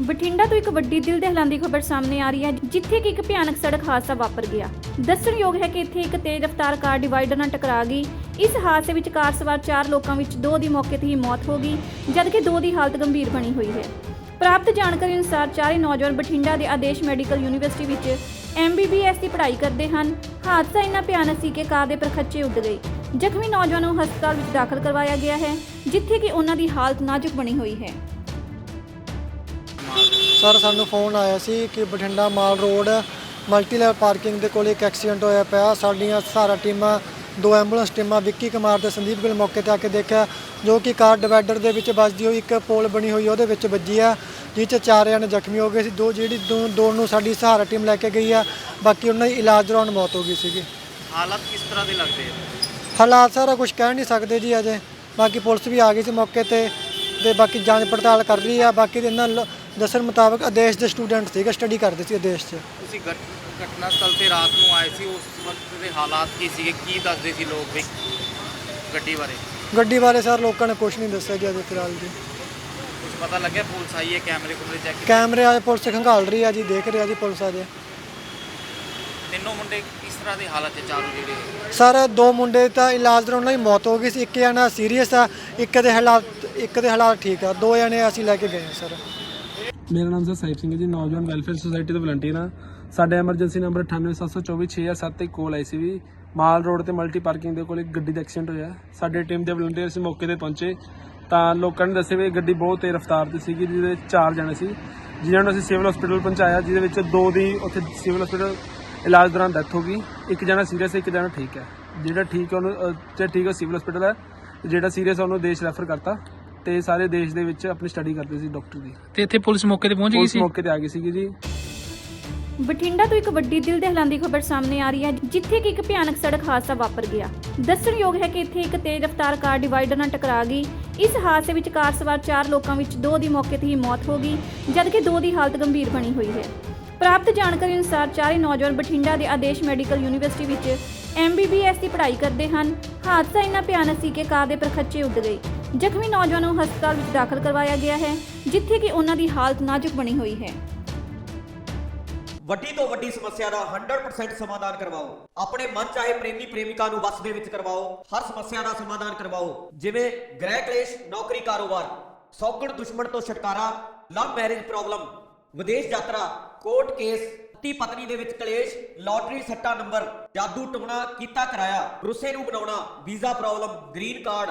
ਬਠਿੰਡਾ ਤੋਂ ਇੱਕ ਵੱਡੀ ਦਿਲ ਦਹਿਲਾਂਦੀ ਖਬਰ ਸਾਹਮਣੇ ਆ ਰਹੀ ਹੈ, ਜਿੱਥੇ ਕਿ ਇੱਕ ਭਿਆਨਕ ਸੜਕ ਹਾਦਸਾ ਵਾਪਰ ਗਿਆ। ਦੱਸਣਯੋਗ ਹੈ ਕਿ ਇੱਥੇ ਇੱਕ ਤੇਜ਼ ਰਫ਼ਤਾਰ ਕਾਰ ਡਿਵਾਈਡਰ ਨਾਲ ਟਕਰਾ ਗਈ। ਇਸ ਹਾਦਸੇ ਵਿੱਚ ਕਾਰ ਸਵਾਰ 4 ਲੋਕਾਂ ਵਿੱਚ ਦੋ ਦੀ ਮੌਕੇ ਤੇ ਹੀ ਮੌਤ ਹੋ ਗਈ, ਜਦਕਿ ਦੋ ਦੀ ਹਾਲਤ ਗੰਭੀਰ ਬਣੀ ਹੋਈ ਹੈ। ਪ੍ਰਾਪਤ ਜਾਣਕਾਰੀ ਅਨੁਸਾਰ ਚਾਰੇ ਨੌਜਵਾਨ ਬਠਿੰਡਾ ਦੇ ਆਦੇਸ਼ ਮੈਡੀਕਲ ਯੂਨੀਵਰਸਿਟੀ ਵਿੱਚ ਐਮਬੀਬੀਐਸ ਦੀ ਪੜ੍ਹਾਈ ਕਰਦੇ ਹਨ। ਹਾਦਸਾ ਇੰਨਾ ਭਿਆਨਕ ਸੀ ਕਿ ਕਾਰ ਦੇ ਪਰਖੱਚੇ ਉੱਡ ਗਏ। ਜ਼ਖਮੀ ਨੌਜਵਾਨ ਨੂੰ ਹਸਪਤਾਲ ਵਿੱਚ ਦਾਖਲ ਕਰਵਾਇਆ ਗਿਆ ਹੈ, ਜਿੱਥੇ ਕਿ ਉਹਨਾਂ ਦੀ ਹਾਲਤ ਨਾਜ਼ੁਕ ਬਣੀ ਹੋਈ ਹੈ। ਸਰ ਸਾਨੂੰ ਫੋਨ ਆਇਆ ਸੀ ਕਿ Bathinda mall road multi level parking ਦੇ ਕੋਲ ਇੱਕ ਐਕਸੀਡੈਂਟ ਹੋਇਆ ਪਿਆ। ਸਾਡੀਆਂ ਸਾਰਾ ਟੀਮਾਂ ਦੋ ਐਂਬੂਲੈਂਸ ਟੀਮਾਂ ਵਿੱਕੀ ਕੁਮਾਰ ਤੇ ਸੰਦੀਪ ਗਿੱਲ ਮੌਕੇ ਤੇ ਆ ਕੇ ਦੇਖਿਆ ਜੋ ਕਿ ਕਾਰ ਡਿਵਾਈਡਰ ਦੇ ਵਿੱਚ ਵੱਜਦੀ ਹੋਈ ਇੱਕ ਪੋਲ ਬਣੀ ਹੋਈ ਉਹਦੇ ਵਿੱਚ ਵੱਜੀ ਆ ਜਿਸ 'ਚ ਚਾਰ ਜਣੇ ਜ਼ਖਮੀ ਹੋ ਗਏ ਸੀ। ਦੋ ਜਿਹੜੀ ਦੋ ਦੋ ਨੂੰ ਸਾਡੀ ਸਹਾਰਾ ਟੀਮ ਲੈ ਕੇ ਗਈ ਆ ਬਾਕੀ ਉਹਨਾਂ ਦੀ ਇਲਾਜ ਦੌਰਾਨ ਮੌਤ ਹੋ ਗਈ ਸੀਗੀ। ਹਾਲਾਤ ਕਿਸ ਤਰ੍ਹਾਂ ਦੇ ਲੱਗਦੇ ਆ? ਹਾਲਾਤ ਸਾਰਾ ਕੁਝ ਕਹਿ ਨਹੀਂ ਸਕਦੇ ਜੀ ਅਜੇ। ਬਾਕੀ ਪੁਲਿਸ ਵੀ ਆ ਗਈ ਸੀ ਮੌਕੇ ਤੇ ਤੇ ਬਾਕੀ ਜਾਂਚ ਪੜਤਾਲ ਕਰ ਰਹੀ ਆ। ਬਾਕੀ ਇਹਨਾਂ ਲ- ਦੱਸਣ ਮੁਤਾਬਕ ਆਦੇਸ਼ ਦੇ ਸਟੂਡੈਂਟ ਸੀਗੇ ਸਟੱਡੀ ਕਰਦੇ ਸੀ ਆਦੇਸ਼ 'ਚ। ਤੁਸੀਂ ਘਟ- ਘਟਨਾ ਸਥਲ ਤੇ ਰਾਤ ਨੂੰ ਆਏ ਸੀ ਉਸ ਵਕਤ ਦੇ ਹਾਲਾਤ ਕੀ ਸੀਗੇ? ਕੀ ਦੱਸਦੇ ਸੀ ਲੋਕ ਵੀ ਗੱਡੀ ਬਾਰੇ? ਗੱਡੀ ਬਾਰੇ ਸਰ ਲੋਕਾਂ ਨੇ ਕੁਝ ਨਹੀਂ ਦੱਸਿਆ ਜੀ ਅਜੇ ਫਿਲਹਾਲ ਜੀ। ਕੁਝ ਪਤਾ ਲੱਗਿਆ ਪੁਲਿਸ ਆਈ ਹੈ ਕੈਮਰੇ ਕੁਮਰੇ ਚੈੱਕ ਕੀਤੇ? ਕੈਮਰੇ ਆਏ ਪੁਲਿਸ ਖੰਗਾਲ ਰਹੀ ਆ ਜੀ ਦੇਖ ਰਿਹਾ ਜੀ ਪੁਲਿਸ ਅਜੇ ਤਿੰਨੋਂ ਮੁੰਡੇ ਕਿਸ ਤਰ੍ਹਾਂ ਦੀ ਹਾਲਤ ਹੈ ਚਾਰੋਂ ਜਿਹੜੇ ਸਰ ਦੋ ਮੁੰਡੇ ਤਾਂ ਇਲਾਜ ਦੌਰਾਨ ਉਹਨਾਂ ਦੀ ਮੌਤ ਹੋ ਗਈ ਸੀ ਇੱਕ ਜਣਾ ਸੀਰੀਅਸ ਆ ਇੱਕ ਦੇ ਹਾਲਾਤ ਇੱਕ ਦੇ ਹਾਲਾਤ ਠੀਕ ਆ ਦੋ ਜਣੇ ਅਸੀਂ ਲੈ ਕੇ ਗਏ ਸਰ। ਮੇਰਾ ਨਾਮ ਸਰ ਸਾਹਿਬ ਸਿੰਘ ਹੈ ਜੀ ਨੌਜਵਾਨ ਵੈਲਫੇਅਰ ਸੁਸਾਇਟੀ ਦਾ ਵਲੰਟੀਅਰ ਹਾਂ। ਸਾਡੇ ਐਮਰਜੈਂਸੀ ਨੰਬਰ 98724606 ਤੇ ਕੋਲ ਆਈ ਸੀ ਵੀ ਮਾਲ ਰੋਡ ਤੇ ਮਲਟੀ ਪਾਰਕਿੰਗ ਦੇ ਕੋਲ ਇੱਕ ਗੱਡੀ ਦਾ ਐਕਸੀਡੈਂਟ ਹੋਇਆ। ਸਾਡੇ ਟੀਮ ਦੇ ਵਲੰਟੀਅਰ ਸੀ ਮੌਕੇ ਤੇ ਪਹੁੰਚੇ। ਤਾਂ ਲੋਕਾਂ ਨੇ ਦੱਸਿਆ ਵੀ ਇਹ ਗੱਡੀ ਬਹੁਤ ਤੇਜ਼ ਰਫ਼ਤਾਰ ਤੇ ਸੀਗੀ ਜਿਹਦੇ ਚਾਰ ਜਣੇ ਸੀ। ਜਿਨ੍ਹਾਂ ਨੂੰ ਅਸੀਂ ਸਿਵਲ ਹਸਪੀਟਲ ਪਹੁੰਚਾਇਆ ਜਿਹਦੇ ਵਿੱਚ ਦੋ ਦੀ ਉੱਥੇ ਸਿਵਲ ਹਸਪੀਟਲ ਇਲਾਜ ਦੌਰਾਨ ਡੈਥ ਹੋ ਗਈ। ਇੱਕ ਜਣਾ ਸੀਰੀਅਸ ਹੈ ਇੱਕ ਜਣਾ ਠੀਕ ਹੈ। ਜਿਹੜਾ ਠੀਕ ਹੈ ਉਹਨੂੰ ਅਹ, ਜਿਹੜਾ ਠੀਕ ਹੈ ਸਿਵਲ ਹਸਪੀਟਲ ਹੈ। ਜਿਹੜਾ ਸੀਰੀਅਸ ਹੈ ਉਹਨੂੰ ਦੇਸ਼ ਰੈਫਰ ਕਰਤਾ। ਤੇ ਸਾਰੇ ਦੇਸ਼ ਦੇ ਵਿੱਚ ਆਪਣੀ ਸਟੱਡੀ ਕਰਦੇ ਸੀ ਡਾਕਟਰ ਦੀ। ਤੇ ਇੱਥੇ ਪੁਲਿਸ ਮੌਕੇ ਤੇ ਪਹੁੰਚ ਗਈ ਉਸ ਸੀ? ਮੌਕੇ ਤੇ ਆ ਗਈ ਸੀਗੀ ਜੀ। ਬਠਿੰਡਾ ਤੋਂ ਇੱਕ ਵੱਡੀ ਦਿਲ ਦਹਿਲਾਂਦੀ ਖਬਰ ਸਾਹਮਣੇ ਆ ਰਹੀ ਹੈ ਜਿੱਥੇ ਕਿ ਇੱਕ ਭਿਆਨਕ ਸੜਕ ਹਾਦਸਾ ਵਾਪਰ ਗਿਆ। ਦੱਸਣਯੋਗ ਹੈ ਕਿ ਇੱਥੇ ਇੱਕ ਤੇਜ਼ ਰਫ਼ਤਾਰ ਕਾਰ ਡਿਵਾਈਡਰ ਨਾਲ ਟਕਰਾ ਗਈ। ਇਸ ਹਾਦਸੇ ਵਿੱਚ ਕਾਰ ਸਵਾਰ 4 ਲੋਕਾਂ ਵਿੱਚ ਦੋ ਦੀ ਮੌਕੇ ਤੇ ਹੀ ਮੌਤ ਹੋ ਗਈ ਜਦਕਿ ਦੋ ਦੀ ਹਾਲਤ ਗੰਭੀਰ ਬਣੀ ਹੋਈ ਹੈ। ਪ੍ਰਾਪਤ ਜਾਣਕਾਰੀ ਅਨੁਸਾਰ ਚਾਰੇ ਨੌਜਵਾਨ ਬਠਿੰਡਾ ਦੇ ਆਦੇਸ਼ ਮੈਡੀਕਲ ਯੂਨੀਵਰਸਿਟੀ ਵਿੱਚ ਐਮਬੀਬੀਐਸ ਦੀ ਪੜ੍ਹਾਈ ਕਰਦੇ ਹਨ। ਹਾਦਸਾ ਇੰਨਾ ਭਿਆਨਕ ਸੀ ਕਿ ਕਾਰ ਦੇ ਪਰਖੱਚੇ ਉੱਡ ਗਏ। ਜ਼ਖਮੀ ਨੌਜਵਾਨ ਨੂੰ ਹਸਪਤਾਲ ਵਿੱਚ ਦਾਖਲ ਕਰਵਾਇਆ ਗਿਆ ਹੈ, ਜਿੱਥੇ ਕਿ ਉਹਨਾਂ ਦੀ ਹਾਲਤ ਨਾਜ਼ੁਕ ਬਣੀ ਹੋਈ ਹੈ। ਵੱਡੀ ਤੋਂ ਵੱਡੀ ਸਮੱਸਿਆ ਦਾ 100% ਸਮਾਧਾਨ ਕਰਵਾਓ। ਆਪਣੇ ਮਨ ਚਾਹੇ ਪ੍ਰੇਮੀ ਪ੍ਰੇਮਿਕਾ ਨੂੰ ਵਸ ਦੇ ਵਿੱਚ ਕਰਵਾਓ, ਹਰ ਸਮੱਸਿਆ ਦਾ ਸਮਾਧਾਨ ਕਰਵਾਓ। ਜਿਵੇਂ ਗ੍ਰਹਿ ਕਲੇਸ਼, ਨੌਕਰੀ ਕਾਰੋਬਾਰ, ਸੌਗਣ ਦੁਸ਼ਮਣ ਤੋਂ ਛੁਟਕਾਰਾ, ਲਵ ਮੈਰਿਜ ਪ੍ਰੋਬਲਮ, ਵਿਦੇਸ਼ ਯਾਤਰਾ, ਕੋਰਟ ਕੇਸ, ਪਤੀ ਪਤਨੀ ਦੇ ਵਿੱਚ ਕਲੇਸ਼, ਲਾਟਰੀ ਸੱਟਾ ਨੰਬਰ, ਜਾਦੂ ਟੋਣਾ ਕੀਤਾ ਕਰਾਇਆ, ਰੁੱਸੇ ਨੂੰ ਬਣਾਉਣਾ, ਵੀਜ਼ਾ ਪ੍ਰੋਬਲਮ, ਗ੍ਰੀਨ ਕਾਰਡ